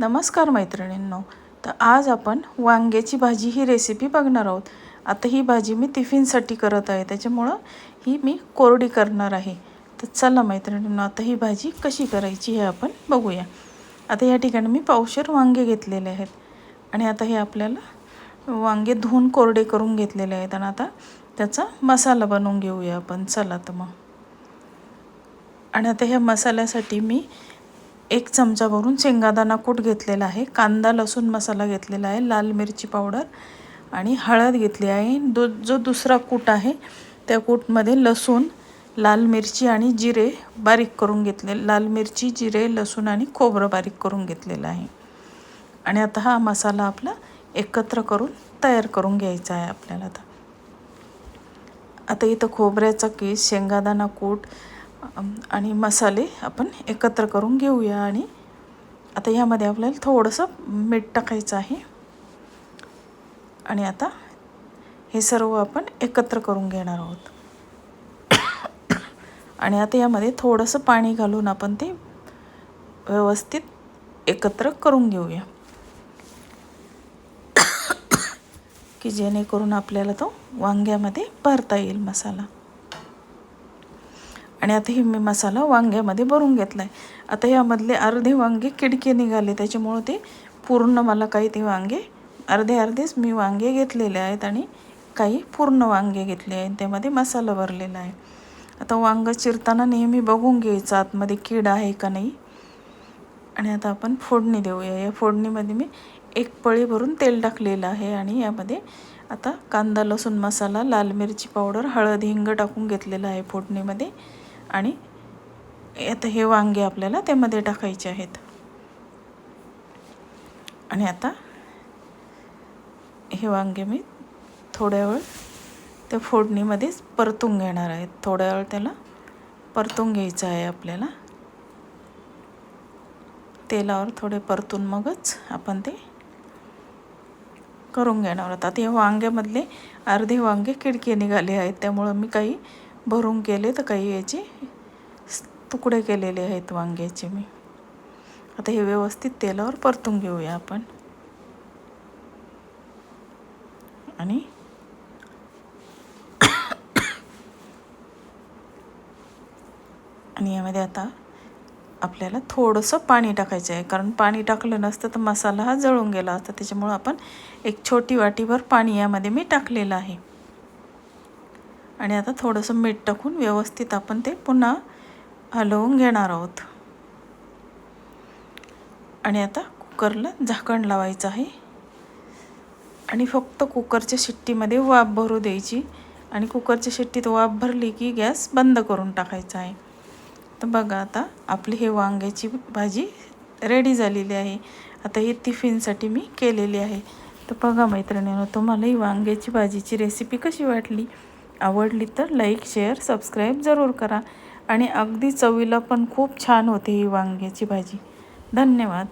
नमस्कार मैत्रिणींनो. तर आज आपण वांग्याची भाजी ही रेसिपी बघणार आहोत. आता ही भाजी मी टिफिनसाठी करत आहे. त्याच्यामुळं ही मी कोरडी करणार आहे. तर चला मैत्रिणींनो आता ही भाजी कशी करायची हे आपण बघूया. आता या ठिकाणी मी पावशेर वांगे घेतलेले आहेत. आणि आता हे आपल्याला वांगे धुवून कोरडे करून घेतलेले आहेत. आणि आता त्याचा मसाला बनवून घेऊया आपण. चला तर मग. आणि आता ह्या मसाल्यासाठी मी एक चमचा भरून शेंगादाणा कूट घेतलेला आहे. कांदा लसूण मसाला घेतलेला आहे. लाल मिरची पावडर आणि हळद घेतली आहे. दो जो दुसरा कूट आहे त्या कूटमध्ये लसूण लाल मिरची आणि जिरे बारीक करून घेतले लाल मिरची जिरे लसूण आणि खोबरं बारीक करून घेतलेलं आहे. आणि आता हा मसाला आपला एकत्र करून तयार करून घ्यायचा आहे आपल्याला आता. आता इथं खोबऱ्याचा केस शेंगादाणा कूट आणि मसाले आपण एकत्र करून घेऊया आणि आता ह्यामध्ये आपल्याला थोडंसं मीठ टाकायचं आहे. आणि आता हे सर्व आपण एकत्र करून घेणार आहोत. आणि आता यामध्ये थोडंसं पाणी घालून आपण ते व्यवस्थित एकत्र करून घेऊया. की जेणेकरून आपल्याला तो वांग्यामध्ये भरता येईल मसाला. आणि आता हे मी मसाला वांग्यामध्ये भरून घेतला आहे आता यामधले अर्धे वांगे किडके निघाले त्याच्यामुळं ते पूर्ण मला काही ते वांगे अर्धे अर्धेच मी वांगे घेतलेले आहेत आणि काही पूर्ण वांगे घेतले आहेत. त्यामध्ये मसाला भरलेला आहे. आता वांगं चिरताना नेहमी बघून घ्यायचं आतमध्ये कीड आहे का नाही. आणि आता आपण फोडणी देऊया. या फोडणीमध्ये मी एक पळी भरून तेल टाकलेलं आहे आणि यामध्ये आता कांदा लसूण मसाला लाल मिरची पावडर हळद हिंग टाकून घेतलेलं आहे फोडणीमध्ये. आणि आता हे वांगे आपल्याला त्यामध्ये टाकायचे आहेत. आणि आता हे वांगे मी थोड्या वेळ त्या फोडणीमध्येच परतून घेणार आहेत थोड्या वेळ त्याला परतून घ्यायचं आहे आपल्याला. तेलावर थोडे परतून मगच आपण ते करून घेणार आहोत. आता हे वांग्यामधले अर्धे वांगे किडके निघाले आहेत. त्यामुळं मी काही भरून केले तर काही याचे तुकडे केलेले आहेत वांग्याचे मी. आता हे व्यवस्थित तेलावर परतून घेऊया आपण. आणि आणि यामध्ये आता आपल्याला थोडंसं पाणी टाकायचं आहे. कारण पाणी टाकलं नसतं तर मसाला हा जळून गेला असता. त्याच्यामुळं आपण एक छोटी वाटीभर पाणी यामध्ये मी टाकलेलं आहे. आणि आता थोडंसं मीठ टाकून व्यवस्थित आपण ते पुन्हा हलवून घेणार आहोत. आणि आता कुकरला झाकण लावायचं आहे. आणि फक्त कुकरच्या शिट्टीमध्ये वाफ भरू द्यायची. आणि कुकरच्या शिट्टीत वाफ भरली की गॅस बंद करून टाकायचा आहे. तर बघा आता आपली हे वांग्याची भाजी रेडी झालेली आहे. आता ही टिफिनसाठी मी केलेली आहे. तर बघा मैत्रिणीनं तुम्हाला ही वांग्याची भाजीची रेसिपी कशी वाटली? आवडली तर लाईक शेअर सबस्क्राईब जरूर करा. आणि अगदी चवीला पण खूप छान होते ही वांग्याची भाजी. धन्यवाद.